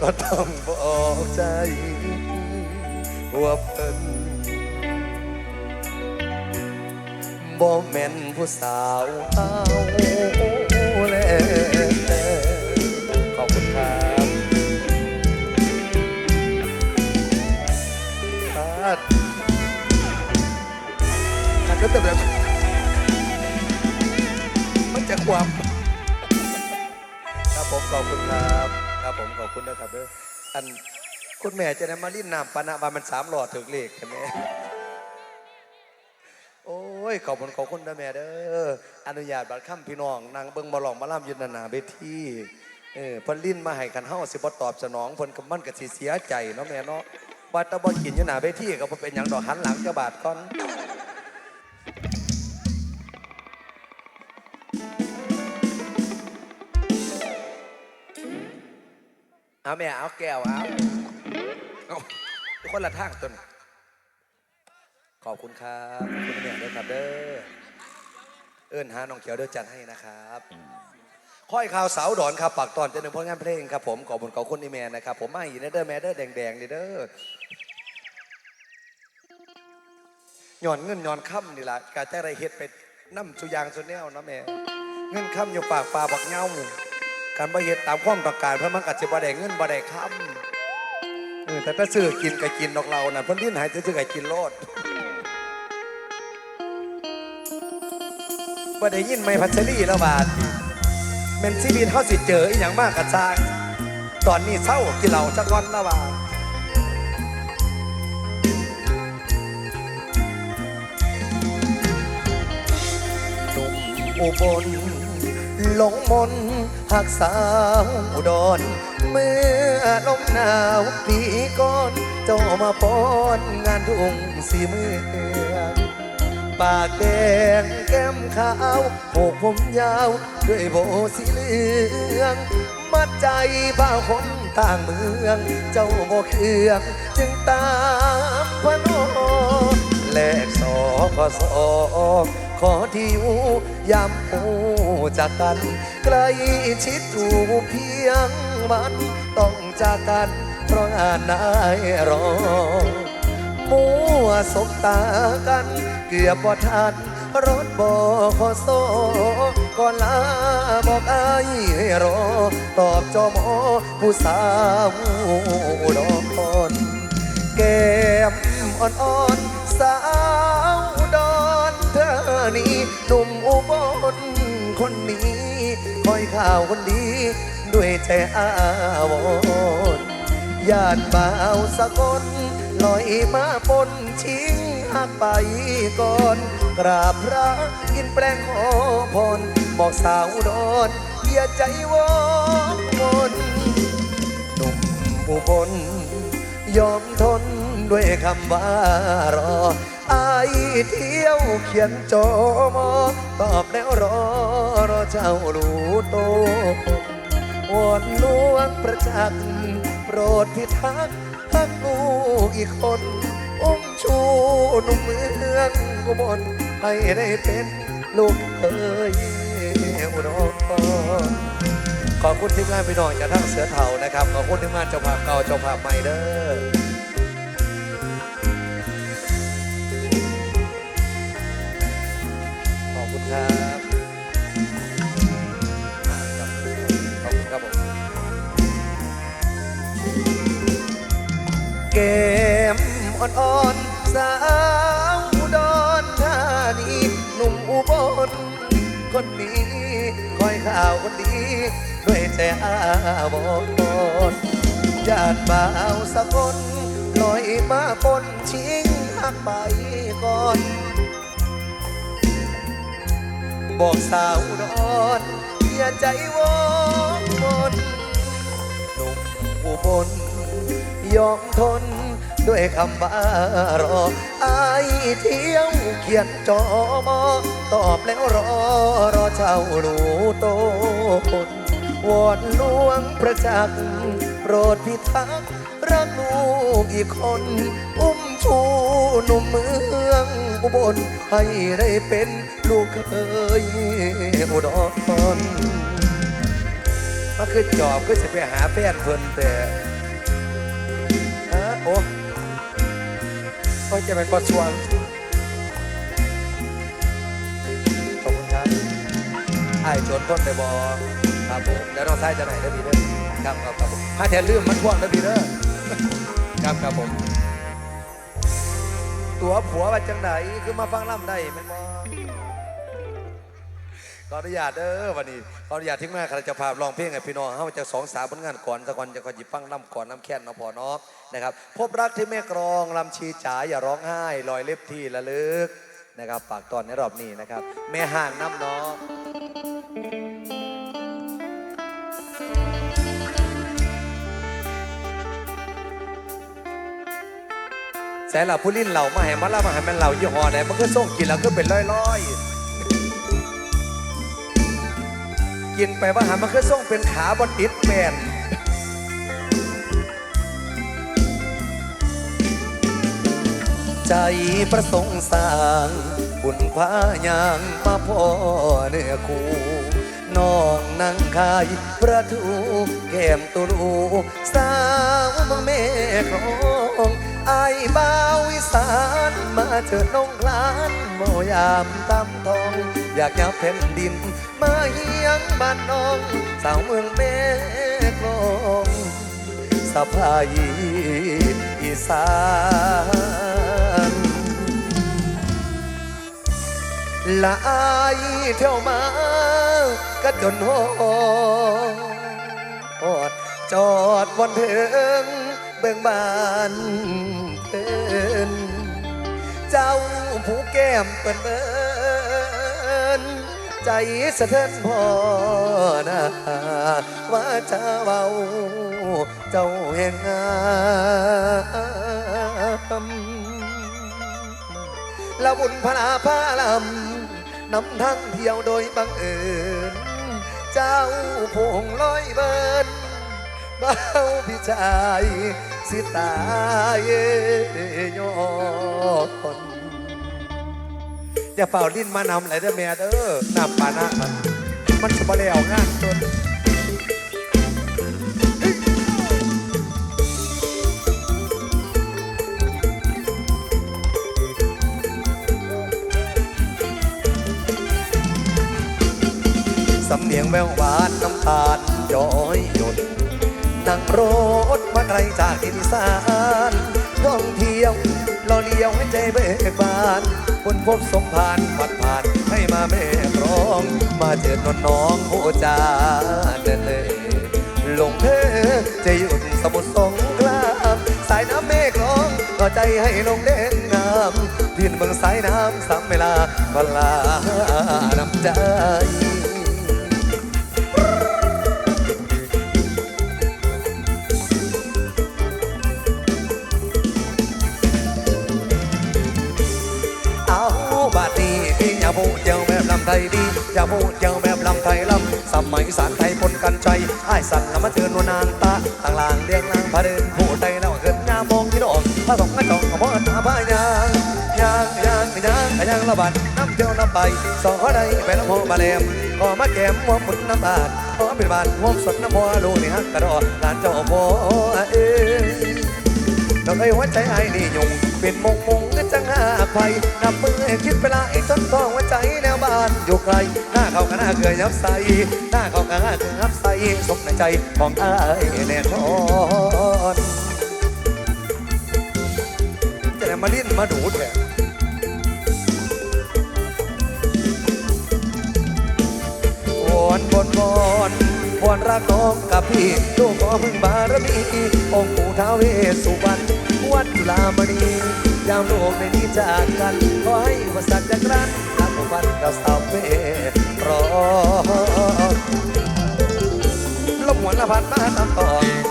ก็ต้องบอกใจว่าเพิ่นบ่แม่นผู้สาวเอาแล้วขอบคุณครับครับอันก็แต่แบบมันจะความครับผมขอบคุณครับ ครับผมขอบคุณนะครับเด้ออันคุณแม่จะได้มาลิ้นน้ำปานะบามันสามหลอดถึงเลขใช่ไหมโอ้ยขอบคุณขอบคุณนะแม่เด้ออนุญาตบัตรค่ำพี่น้องนางเบิ้งมาลองมาล่ำยืนนานาเวทีเออพิ่นลิ้นมาให้กันเฮาสิบ่ตอบสนองเพิ่นก็มันก็สิเสียใจเนาะแม่เนาะบัดแตะบ่กินอยู่หน้าเวทีก็บ่เป็นหยังดอกหันหลังจ้าบาทก่อน เอาแม่เอาแก้วเอาเอาทุกคนละทางต้นขอบคุณครับขอบคุณแม่ด้วยครับเด้อเอิ้นหาน้องเขียวเด้อจัดให้นะครับค่อยข่าวสาวดอนครับปากตอนจะหนึ่งผลงานเพลงครับผมขอบคุณขอบคุณนี่แม่นะครับ ผมไม่อีกนะเด้อแม่เด้อแดงๆนี่เด้อหย่อนเงินหย่อนค่ำนี่ล่ะกาจะได้เฮ็ดไปน้ำสุยางสุแนวนะแม่เงินค่ำอยู่ปากปลาบักเหงา การบ่เฮ็ดตามความต้องการเพราะมันก็สิบ่ได้เงินบ่ได้ค่ำเออแต่ถ้าซื้อกินก็กินดอกเราน่ะเพิ่นลิ้นหายซื้อก็กินโลดว่าได้ยินไหมพัชรีแล้วบาดเมนซีบีเขาสิเจออีหยังมากกระซางตอนนี้เศร้ากินเหล้าจักก้อนแล้วบาดตุ่มอุบลหลงมน หักสาวอุดร เมื่อลมหนาวปีก่อนเจ้ามาป้อนงานทุ่งสีเมืองปากแดงแก้มขาวโผกผมยาว ด้วยโบสีเหลือง มัดใจบ่าวคนต่างเมือง เจ้าโบเครื่องจึงตามพระโนแลกสอขอสอ ขอที่อยู่ยามหูจากกันใกล้ชิดถูกเพียงมัน ต้องจากกัน เพราะงานนายรอมัวสบตากัน เกือบบ่ทันรถบอขอโซก่อนลาบอกอายรอ ตอบจอมอผู้สาวดอนแก้มอ่อนๆ คอยข่าวคนดี ด้วยใจอาวรญาติบ่าวสกลลอยมาปนชิงหักไปก่อน กราบพระกินแปลงขอพรบอกสาวดอนอย่าใจวอนมนหนุ่มอุบลยอมทนด้วยคำว่ารอ เที่ยวเขียนจอมอตอบแล้วรอรอเจ้ารู้โตวอนลวงประจักษ์โปรดพิทักษ์ทักลูกอีกคนอุ้มชูหนุ่มเมืองกุบลให้ได้เป็นลูกเอ้ยอุดรขอบคุณทีมงานพี่น้องจากทั้งเสือเถานะครับ ขอบคุณทีมงานเจ้าภาพเก่าเจ้าภาพใหม่เด้อ ครับขอบคุณครับผมเกมอ่อนๆสาวดอนธานีหนุ่มอุบลคนนี้คอยข่าวคนดีด้วยใจอาวรณ์ญาติบ่าวสกลลอยมาปนชิงหักไปก่อน บอกสาวดอนอย่าใจวอนมนหนุ่มอุบลยอมทนด้วยคำว่ารออายเที่ยวเขียนจอมอตอบแล้วรอรอเจ้ารู้โตนวอนหลวงประจักษ์โปรดพิทักษ์รักลูกอีกคน อุ้ม ชูหนุ่มเมืองอุบลให้ได้เป็นลูกเคยอุดรมาคือจอบก็จะไปหาแฟนเพิ่นแต่ฮะโอ้โอ้ยจะเป็นบอสวงขอบคุณครับไอ้จนพ้นไปบอครับผมแล้วน้องชายจะไหนได้อพี่เด้อครับครับครับผมถ้าแทนลืมมันพ่วงได้อพี่เด้อครับครับผม ตัวผัวว่าจังไหนคือมาฟังล่ำได้แม่นบอขออนุญาตเด้อวันนี้ขออนุญาตทิ้งแม่ข้าจะพาร้องเพลงให้พี่น้องเฮาจะสองสามผลงานก่อนสักวันจะขอหยิบฟังล่ำก่อนน้ำแค้นเนาะพอเนาะนะครับ พบรักที่แม่กรองลำชีจ๋าอย่าร้องไห้ลอยเล็บที่ระลึกนะครับฝากตอนในรอบนี้นะครับ แม่ห่างน้ำเน้อง แสนเหล่าผู้ลิ้นเหล่ามาให้มาล่ามาให้มันเหล่ายี่ห้อไหนมันก็ส่งกินแล้วก็เป็นร้อยๆ กินไปว่าหามันคือส่งเป็นขาบนติดแมนใจประสงค์สร้างบุญพายางมาพ่อเนื้อคู่น้องนั่งขายประทูแก้มตุลูสาวเมืองเมฆของไอ้า บ่าวอีสานมาเจอน้องคลานโมยามตำทอง อยากยับแผ่นดิน มาเฮียงบ้านน้อง สาวเมืองเมฆลงสะพายอีสานละอายเที่ยวมาก็จนโหดจอดบนเทิงเบิ่งบาน เพิ่นเจ้าผู้แก้มเปินเบิ้นใจสะเทือนพอนะว่าจะเบาเจ้าแห่งงามละบุญพลาพาลำนำทั้งเที่ยวโดยบังเอิญเจ้าพงลอยเบินเบ้าพี่ชาย สิตายย้อนอย่าเป่าลิ้นมานำไหลเด้อแม่เด้อนำปานะมันมันจะมาแล้วงานตนสำเนียงแววหวานน้ำตาลย้อยหยด นั่งรถมาไกลจากอีสานท่องเที่ยวรอเลี้ยวให้ใจเบิกบานคนพบสมพานผัดผ่านให้มาแม่กรอง มาเจอนนน้องโอจาเดินเลยลงเธอจะหยุดสมุทรสงครามสายน้ำเมฆลองก็ใจให้ลงเด่นงามดินเมืองสายน้ำสามเวลาก็ลาน้ำใจ ไทยดีอย่าพูดเจ้าแบบลำไทยลำสมัยสารไทยปนกันใจไอ้สัตว์นำมาเชิญวนางตาต่างลางเรียงนางพาเดินผู้ใดแล้วเกิดงามองที่ดอกพระสงฆ์กระจอกขบวนตาพายางยางยางยางยางระบาดน้ำเที่ยวน้ำไปสองข้อใดไปน้ำโพมาแลมขอมาแก้มหัวปุ่นน้ำบาดขอเป็นบาดหัวสดน้ำบัวลูกนี่ฮักกระดอหลานเจ้าพ่อเอ้ยดอกไอ้หัวใจไอ้นี่ยุงเป็นมงมงก็จังหาไฟนับมือคิดเวลาไอ้ต้นทองหัวใจนว บ้านอยู่ไกล หน้าเขากันหน้าเกยยับใส หน้าเขากันหน้าเกยยับใสสมในใจของไอ้แน่นอนจะได้มาลิ้นมาดูแหละวอนบนวอนวอนรักน้องกับพี่ลูกขอพึ่งบารมีองค์ปู่ท้าวเวสสุวรรณวัดจุฬามณียามโลกในนี้จากกันขอให้อุปสรรคจากรัน รักของฟันกับสาวเวรอลมหวนละพัดมาตามต่อ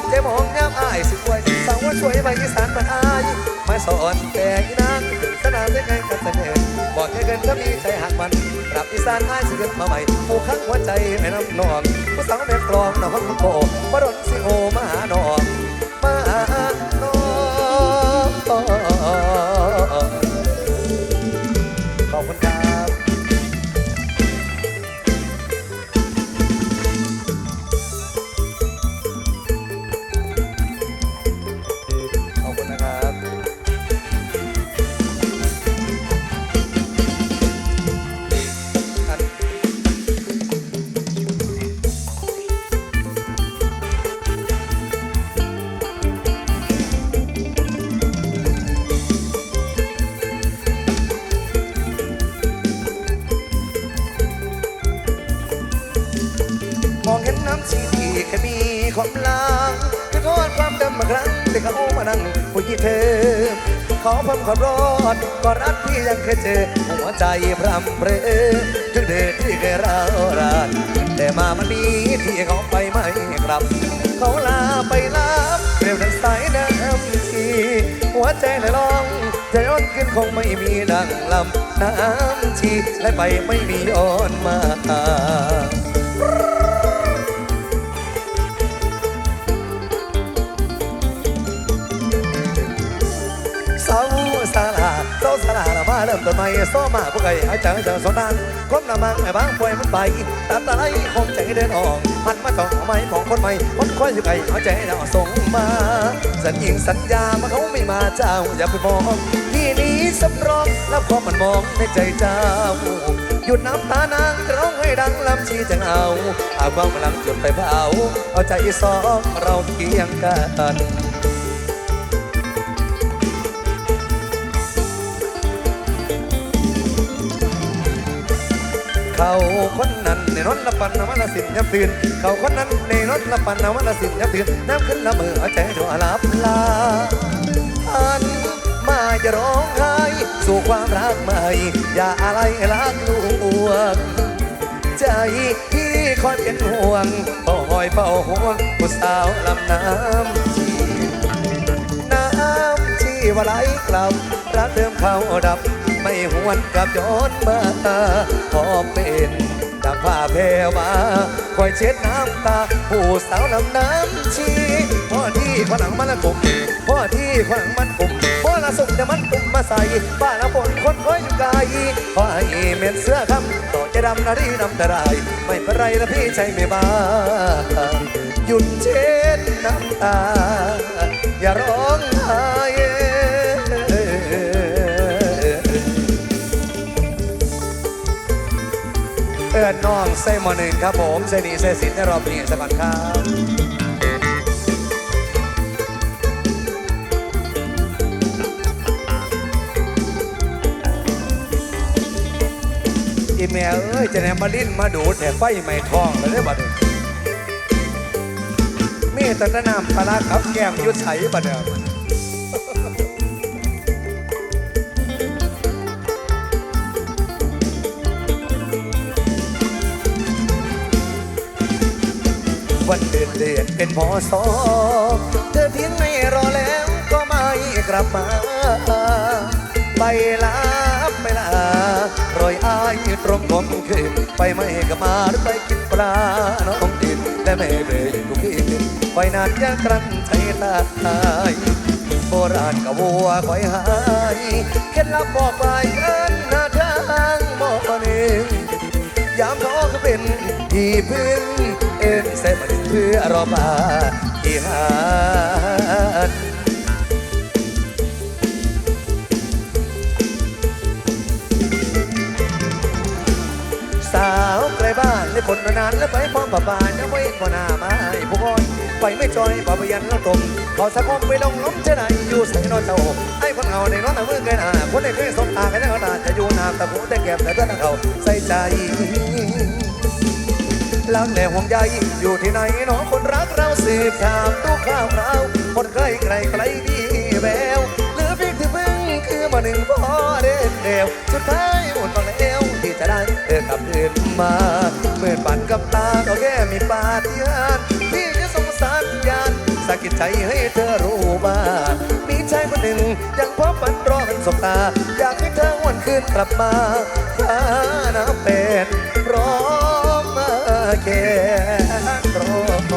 เจ๊มองยามอายสุดวยสาวว่าช่วยไปอีสานมันอายมาสอนแต่อีนางสนามได้ไงกันเสนอบอกแค่เกินก็มีใจหักมันปรับอีสานอายสิเกิดมาใหม่ผู้ข้างหัวใจไม่น้ำนองผู้สาวแม่กลองน้องโบมาดนสิโอมาหานอง ความรอดก็รักที่ยังเคยเจอ หัวใจพรำเพรอถึงเดินที่เคยรารานแต่มามันนี้ที่เขาไปไม่กลับ เขาลาไปรับเร็วดังสายน้ำทีหัวใจเลยลองจะย้อนขึ้นคงไม่มีดังลำน้ำชีและไปไม่มีย้อนมา ริ่มต้นใหม่ซ้อมมาพวกไก่อาจารย์จะสอนดังคนละมังไอ้บางป่วยมันไปตัดตะไลคงใจเดินออกหันมาต่อไม้ของคนใหม่คนคอยอยู่ไก่เอาใจเราส่งมา สัญญิงสัญญามาเขาไม่มาเจ้าอย่าไปมองที่นี้สำรองแล้วพอมันมองในใจเจ้าหยุดน้ำตานางร้องให้ดังลำชีจังเอาเอาความกำลังจุดไปเผาเอาใจสองเราเคียงกัน เขาคนนั้นในรถละปันนวันละสินยับตื่น เขาคนนั้นในรถละปันนวันละสินยับตื่น น้ำขึ้นละเมือเอาใจหัวลับลาอันมาจะร้องไห้สู่ความรักใหม่ อย่าอะไรรักลวงใจที่คอยเป็นห่วงคอยเฝ้าห่วงผู้สาวลำน้ำชีน้ำที่ว่าไหลกลับรักเดิมเขาดับ ไม่หวนกับย้อนมาพอเป็นดังผ้าแพรมาคอยเช็ดน้ำตา ผู้สาวลำน้ำชีพ่อที่ขนังมันละกลุ่มพ่อที่ขนังมันกลุ่มพ่อละสุกจะมันตุ่มมาใส่บ้านละฝนคนคอยอยู่ไกลพ่อให้เม็ดเสื้อคำต่อจะดำนาดีดำต่ไรไม่เป็นไรละพี่ใจไม่บ้าหยุดเช็ดน้ำตา น้องเซมอหนึ่งครับผมเซนีเซสินในรอบนี้สวัสดีครับอีเมลเอ้ยจะแนมาลิ้นมาดูดแต่ไฟไม่ทองเลยได้บัดนี้มีแต่น้ำปลาครับแก้มยุดใสบัดเดิม วันเดือนเดือนเป็นพอสอเธอเพียงไม่รอแล้วก็ไม่กลับมา ไปลาไปลารอยอายตรงผมคือไปไม่กลับมาหรือไปกินปลาน้องดินและไม่เบยทุกทีไปนานยังกรั้นใจตายโบราณกับวัวคอยหายเคล็ดลับบอกไปเอินหน้าทางบอกหนึ่งยามเขาก็เป็นที่พึ่ง ใส่มาดึงเพื่อรอมาที่หาดสาวไกลบ้านและคนนานและไปพร้อมป่าบานยังไม่พอหน้าไม้ผู้คนไปไม่จอยป่าพยันแล้วตมขอสักคมไปลงล้มเช่นไหนอยู่ใส่นอนเจ้าไอ้คนเงาในน้องตามือเกินอ่าคนในเคยสบตากันยังตาจะอยู่นามตะหูแต่แก้มแต่เพื่อนเขาใส่ใจ ลังแหล่ห่วงใยอยู่ที่ไหนหนองคนรักเราสืบถามตู้ข้าวคราวคนใกล้ไกลไกลดีแววหลือพียงที่พึ่งคือมาหนึ่งพอเดินเดียวสุดท้ายหมดก็แล้วที่จะได้เดินกลับเดินมาเมื่อปันกับตาก็แค่มีปาฏิหาริย์ที่จะส่งสัญญาณสะกิดใจให้เธอรู้บ้ามีชายคนหนึ่งยังพบฝันรอกันสบตา อยากให้เธอวันคืนกลับมาถ้าน้ำเป็นร้อม แค่รอ